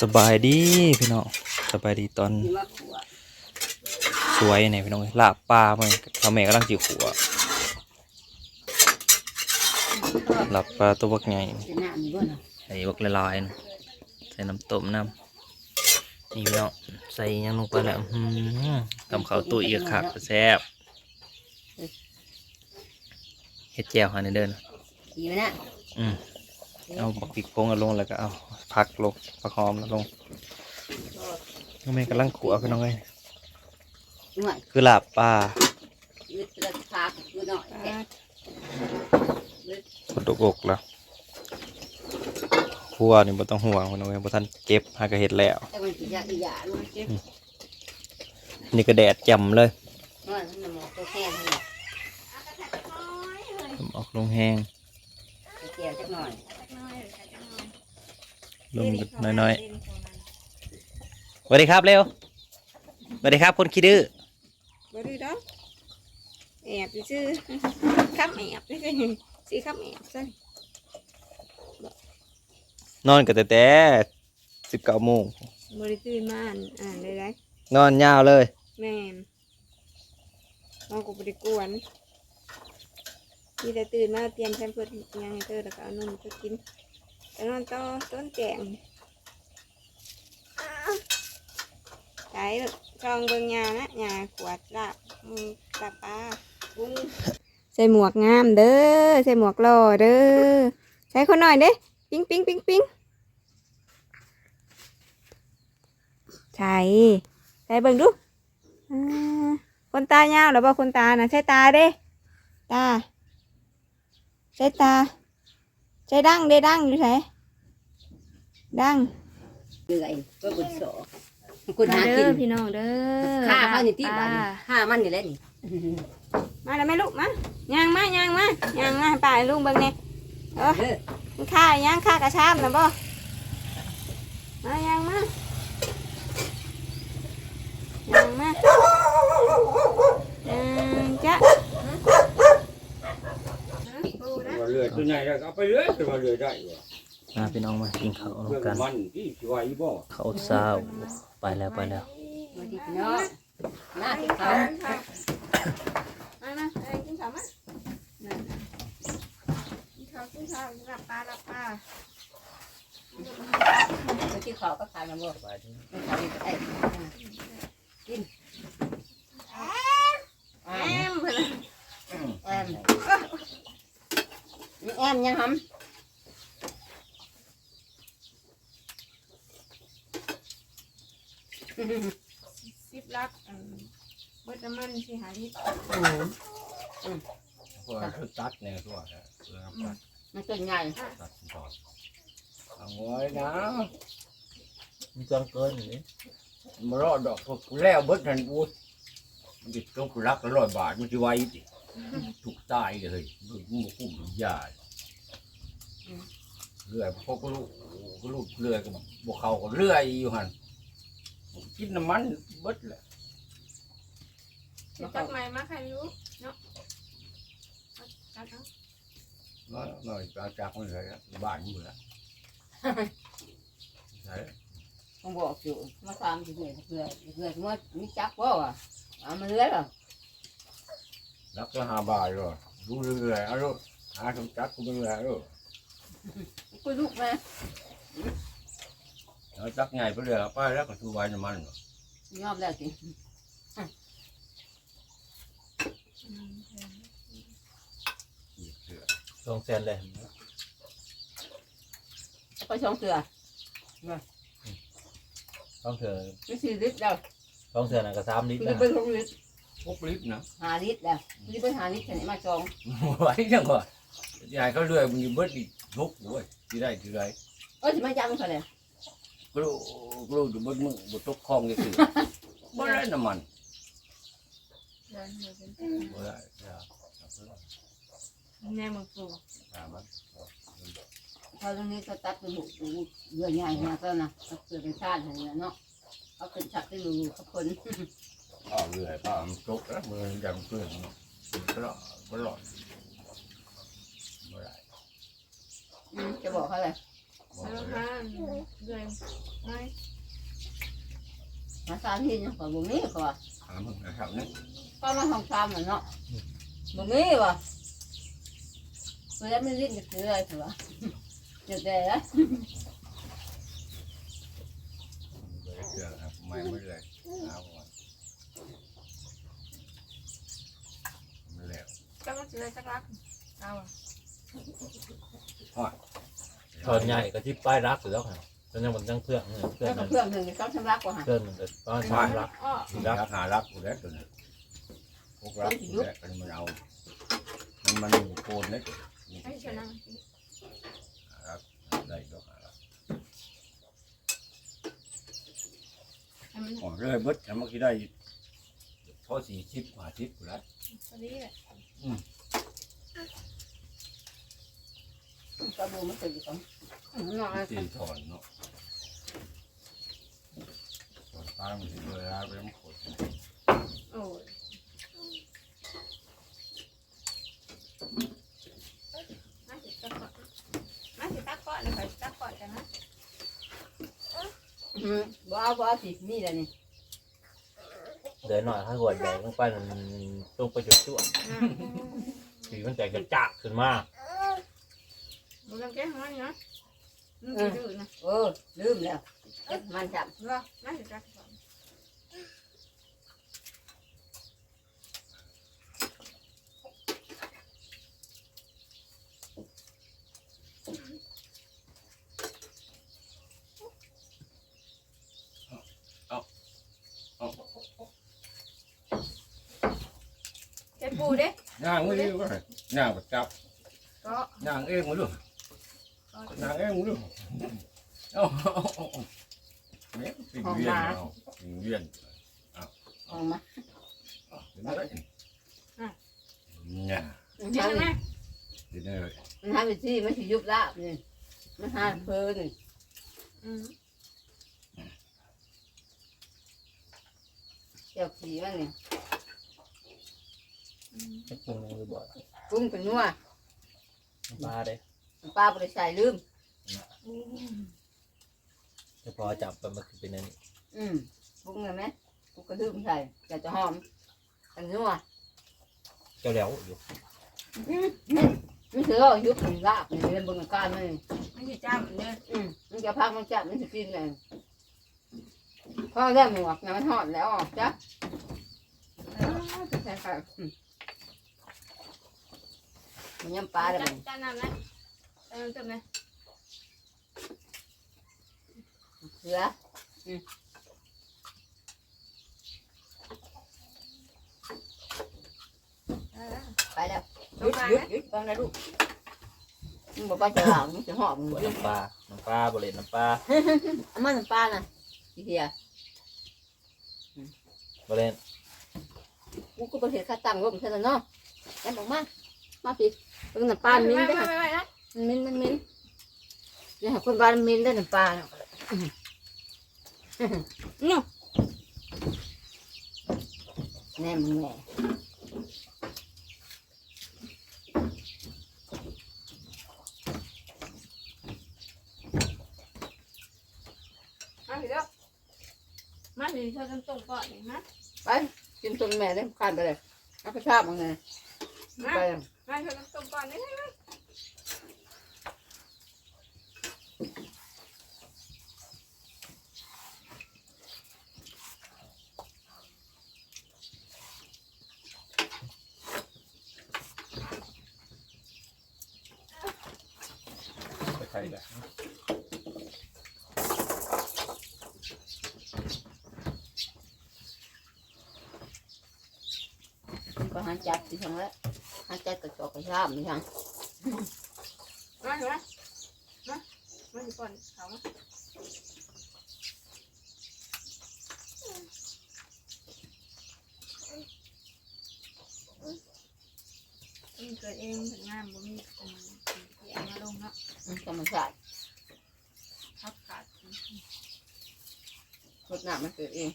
สบายดีพี่น้องสบายดีตอนมีมะขวดสวยเนี่ยพี่น้องลาบปลาเมื่อทำแม่กำลังจิ๋วขัวลาบปลาตัวบักใหญ่เป็นน้ำมีบ่เนาะใส่บักละลายนะใส่น้ำต้มน้ำนี่พี่น้องใส่หยังลงไปแล้วอื้อหือทำข้าวตุ๋ยกับขักแซ่บเฮ็ดแจ่วหาในเดินขี่มานะอืม เอาบักพริกพงเอาลงแล้วก็เอาผักลงผักหอมลงน้องแม่กำลังขัวพี่น้องเลยหน่อยคือลาบปลายึดราคาคือหน่อยแค่ตกอกแล้วครัวนี่บ่ต้องห่วงพี่น้องเอ้ยบ่ทันเก็บหากระเฮ็ดแล้วแต่มันสิยาอีหยาลูกเจ็บนี่ก็แดดจ่ำเลยน้อยมันน่ะหมอกตัวแค่นั้นแหละออกลงแห้งไปแก้วจักหน่อยลงน้อยๆสวัสดีครับเร็วสวัสดีครับคนขี้ดื้อบ่ได้ดอกแอบซื่อๆคับแอบนี่ก็สิคับแอบซะนอนกันแต่แต่สิบเก้าโมงบ่ได้ตื่นมาอ่านอ่านได้ไดนอนยาวเลย แม่นน้องก็บ่ได้กวน ที่แต่ตื่นมาเตรียมแพมเพิร์สอิหยังให้เธอแล้วก็เอานมไปกินแต่นอนต่อต้นแจงใช้ช่องเบิ่งยานะยาขวดลาบมือตาปลาบุ้งใส่หมวกงามเด้อใส่หมวกหล่อเด้อใส่คนหน่อยเด้ปิ๊งปิ๊งปิ๊งปิ๊งใช่ใส่เบิ่งดูคนตายาวหรือเปล่าคนตานะใช่ตาเด้ตา ใช่ตาใช่ดังเด้ดังอยู่ไหนดังเหนื่อยก็บุญโสคุณหาเด้กิอนพี่น้องเด้อฆ่ามันนี่ที่บ้านปลฆ่ามันนี่แหละนี่มาแล้วแม่ลูกมาย่างมาย่างมาย่างมาให้ป่าให้ลุงเบิ่งเนี่ยเออเด้อมันฆ่าย่างฆ่ากระชามนะบ่มาย่างมาย่างมาย่างจ้ะ ว่า เรือตัวใหญ่แล้วก็เอาไปเรื่อยแต่ว่าเรือได้ว่ะมาพี่น้องมากินข้าวเรื่องกันมันที่สิว่าอีบ่ข้าวเช้าไปแล้วไปแล้วมาที่พี่น้องมาที่เขามามาเอ้ยกินข้าวมานั่นน่ะกินข้าวกินข้าวรับปลารับปลามาที่เขาก็ขายมาบ่ไปเขาอีกไอ้กินแอมเพิ่นน่ะแอ มแอมยังหำสิบลักอันเบิดน้ำมันสิหาลิตรเพราะว่าเขาตัดเนี่ยตัวนะเรือไปมันตัวใหญ่ตัดต่อเอาไว้นะมีจังเกินนี่มารอดดอกพวกแล้วเบิดทันอูดมันจะต้องรักละร้อยบาทมันจะไว้ดิ ถูกตายเลยมึงมึงคุ้มยาเรือพวกลูกลูกเรือกับบวกเขาก็เรืออยู่หันกินน้ำมันเบิดแหละเดี๋ยวตักใหม่มาใครรู้เนาะเอาตักเอาน้อยน้อยเอาจากมันเลยอะบ้านอยู่แล้วใช่ผมบอกอยู่มาทำอยู่เรื่อยเรื่อยเรื่อยเมื่อมีจักว่าอะเอามาเรื่อยหรอ รักละห้าบาทเลยรู้เรื่อยๆเอาลูกหาทำจักกูไม่รู้ลูกกูลูกแม่เอาจักใหญ่ไปเลยเอาไปแล้วก็ทูไว้น้ำมันเนาะยอมแล้วสิอีกเสือสองแสนเลยไปช่องเสือต้องเถอะไม่สี่ลิตรแล้วสองแสนน่ะก็สามลิตรกูนะจะไปลงลิตร พกลิฟต์นะหาลิตรแล้วกูจะไปหาลิตรแค่ไหนมาจองไว้จังวะยายเขาเรื่อยมันอยู่เบิดอีกทุกโว้ยที่ได้ที่ไรเออจะมาจังเขาเลยกรูกรูอยู่เบนมือบนตกคลองก็คือบ่ได้น้ำมันบ่ได้อย่าอย่าเพิ่งแม่มึงปลูกอย่ามันเขาตรงนี้ก็ตัดไปบุกเรือใหญ่เนี่ยก็นะเขาเกิดเป็นชาติอะไรเนาะเขาเป็นชาติที่รู้เขาคน เอาเรื่อยก็มันตกแล้วมือจำเพื่อนเนาะก็รอดก็รอดบ่ได้จะบอกเขาเลยบอกแล้วเลยฮะเดือนไม่มาสามที่เนี่ยก็บ่มีก็ว่าถามมึงนะครับนี่ก็มาห้องซ้ำเหมือนเนาะบ่มีว่ะเพื่อนไม่ลิ้นจะซื้ออะไรถือว่าเดี๋ยวแต่ละเลยเชื่อครับไม่ไม่เลยเอาก่อนไม่แล้ว ก็มันจะได้สักรักเอาอะถอนใหญ่ก็ที่ป้ายรักอยู่แล้วค่ะตอนนี้มันยังเพื่อนเนี่ยเพื่อนแล้วก็มันเพื่อนหนึ่งก็ชำระกว่าหาเพื่อนมันจะตอนสามรักอ้อรักหารักกูแล้วตัวนี้พวกรักกูแล้วกันมันเอา มันมันอยู่โคนเล็กนี่ให้ชนะหารักได้ก็หารักให้มันอ๋อเลยเบิดทำเมื่อกี้ได้พอสี่ชิปหาชิปกูแล้วพอดีแหละ ก็ดูมันตื่นก่อนน้องสี่ถอนเนาะถอนตายมันถึงเวลาไปมันขดโอ้ยมาสิตักก่อนมาสิตักก่อนเลยไปตักก่อนกันนะบ่เอาบ่เอาสิมีอะไรนี่เดี๋ยวหน่อยถ้าหัวใหญ่ลงไปมันลงไปจุดจุด สีมันแตกกระจากขึ้นมามึงลองแก้ให้มันนะมึงจะดื้อนะเออลืมแล้วเก็บมันจับรอมาสิตักก่อนเจ็ดปูเด้ย่างไม่ดีก็ย่างประจับก็ย่างเองมาดูก็ย่างเองมาดู เอ้าเอ้าเอ้าเอ้าเนี่ยปิ่งเวียนเอาปิ่งเวียนออกมาเห็นไหมเนี่ยมันเจ็ดหาไหมเดี๋ยวนี้มันหาวิธีมันสิยุบละนี่มันหาเพลินอืมเจ้าขี้มันนี่ อืมให้ปรุงยังบ่อยปรุงเป็นนัวปลาเด้ปลาบ่ได้ใส่ลืมอืม จะพอจับไปมันคือเป็นอันนี้อืมปรุงเลยไหมปรุงกระลืมใส่จะจะหอมกันนัวเจ้าแล้วอยู่มันถือว่ายุบถึงลาบนี่เรียนบนการมันไม่ใช่จ้าเหมือนเดิมอืมมันจะพักมันจับมันจะกินเลยพอเริ่มหมวกนะมันหอดแล้วออกจ้ะใช่ค่ะมั นยำปลาเลยจ้าจ้าน้ำนะจ้าน้ำเติมไหมเสือเออไปแล้วหยุดหยุดหยุดฟังนะลูกมึงบอกว่าจะหลังมึงจะหอบมึงบหยุดน้ำปลา น้ำปลาบริเวณน้ำปลาเอามาน้ำปลาน่ะอีเดียบริเวณกูก็ไปเห็นข้าตังร่มใช่แล้วเนาะแอมบอกมา มาสิ เพิ่งน้ำปลามันมิ้นได้ไม่ค่ะม่ไม่นะมันมิ้นมันมิ้นเนี่ยคนบ้านมันมิ้นได้น้ำปลาเนาะเนาะแน่มึงแน่มาด้อมาสิเธอต้องส่งก่อนนี่นะไปกินต้นแม่ได้ขาดไปเลยเอาไปชาบมึงไงไป มาเธอต้องส่งก่อนนี่นะไปใครแบบมันก็หันจับสิทั้งแล้วหันจับ กระจอกกระชาบมีทั้งมาสิมามามาสิก่อนเขามาเองเกิดเองถึงงานบ่มีอืมที่เอามาลงเนาะมันธรรมชาติ ทับขาด รดน้ำมันเกิดเอง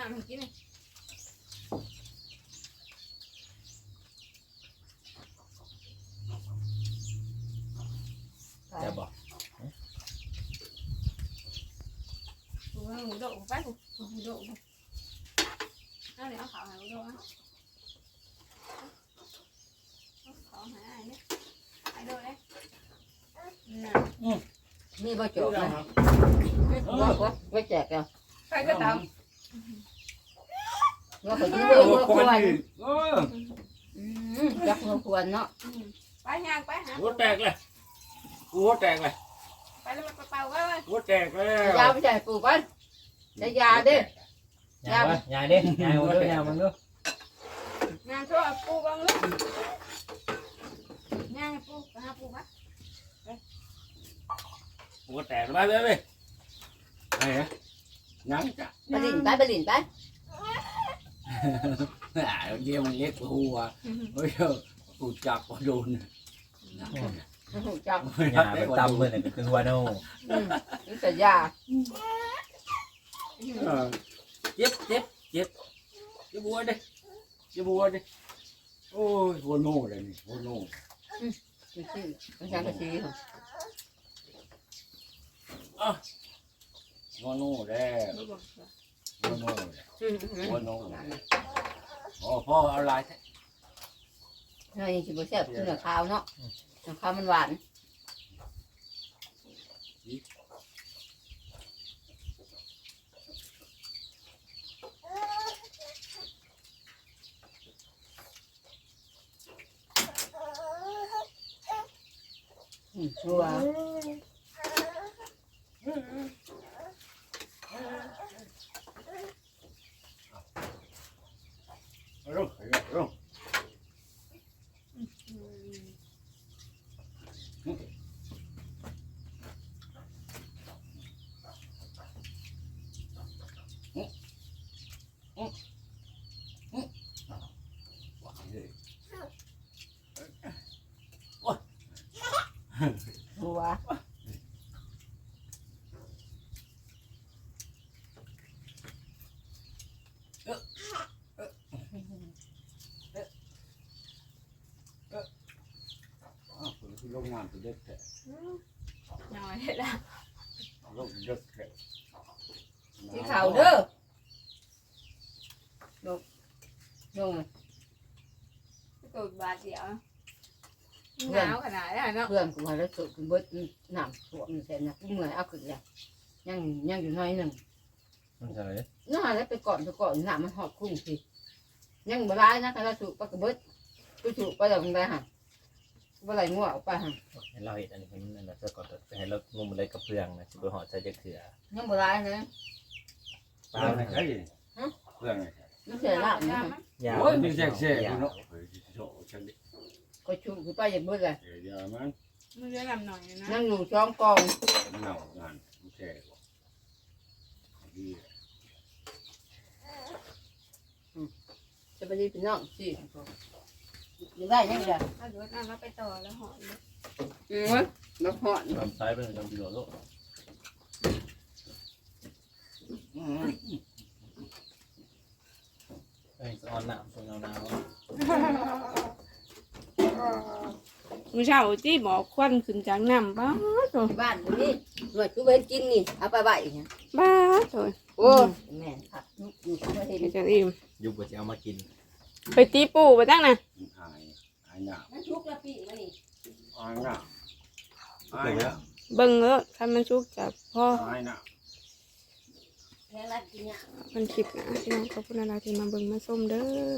อมีสดน้ำให้กินเลยจะบอกดูให้หมูโดดไปกูหมูโดดเอาเดี๋ยวเอาขาวให้หมูโดดนะเอาขาวให้ไอ้เนี่ยไอ้โดดเลยน่ะมีบ่จบนะว่าว่าไม่แจกอะใครก็ตามว่าเขาจะเบื่อเมื่อควรเอออืมจักเมื่อควรเนาะไปย่างไปหาหัวแตกเลยหัวแตกเลยไปแล้วมันเป่าๆไว้ไว้หัวแตกแล้วยาไปใส่ปลูกกันได้ยาเด้อยายยายดิยายมาดูยายมาดูงานชั่วปูบ้างลูกย่างปูไปหาปูปะหัวแตกไปไปไปไอ้นะยังจ้ะไปลินไปไปลินไป อ่าเดี๋ยวมันเล็กกว่าหัวเฮ้ยกูจับก็โดนหูจักยายไปตำเมื่อไหร่ก็คือวาโน่อืมนี่แต่ยาเออเจ็บเจ็บเจ็บเจ็บหัวดิเจ็บหัวดิโอ้ยหัวโน่เลยนี่หัวโน่ไม่ใช่ไม่ใช่กระชีหัวโน่แล้วหัวโน่แล้วหัวโน่อ๋อพ่อเอาลายแท้นี่สิบ่แซ่บคือเนื้อข้าวเนาะเนื้อขาวมันหวานอืมชัวร์ เอาลงเอาลง ชัวร์ อ้าวผมคือ ลงงานตัวเด็กแท้น้อยเลยล่ะลงเด็กแท้สีขาวเด้อลงลงกูบาดเดียวหนาวขนาดนี้เนาะเพื่อนกูมาแล้วสุดกูเบิดน้ำท่วมเสร็จนะกูเหนื่อยเอาขึ้นเลยยังยังอยู่น้อยหนึ่งมันจะเลยน่าแล้วไปก่อนไปก่อนน้ำมันหอบคุ้งสิยังบ่ร้ายนะถ้าเราสูบปากกระเบิดกูสูบไปแล้วมันได้ห่ะ บ่ไหลงัวออกไปห่ะให้เราเห็นอันนี้มันน่ะจะก่อนให้เรางมอะไรกับเพื่องนะสิบหอใส่จะเถื่อยังบ่ร้ายนะเพื่อนไงใช่เพื่อนไงมันเสียละนะยาวโอ้ยมีแจกแจกเนาะเฮ้ยโถ่ฉันดิก็ชูคือไปอย่างเบิดเลยเดี๋ยวมันมึงจะลำหน่อยนะยังอยู่ช่องกองเน่างานไม่ใช่หรอกดีจะไปดีพี่น้องสิ อยู่ได้ยังไงเอาดูนั่นแล้วไปต่อแล้วหอมเลยอืมมาหอดลำซ้ายเป็นลำกิโลโลอืมเอ้ยออนหนามตรงเงาหนาวมึงเช้าที่หมอควันขึ้นจากน้ำบ้าโถบ้านนี่หน่วยกูเว้นกินนี่เอาไปไว้เนี่ยบ้าโถโอ้แม่ค่ะอยู่ที่ประเทศเดี๋ยวจะอิ่มยุบก็จะเอามากิน ไปตีปูไปตั้งนะอายอายหน้านั่นทุกละปีมานี่อายหน้าอายหน้าเบิ่งแล้วถ้ามันชุกจากพ่ออายหน้าแค่รัดกินเนี่ยมันคลิปนะพี่น้องขอบคุณอะไรที่มาเบิ่งมาส้มเด้อ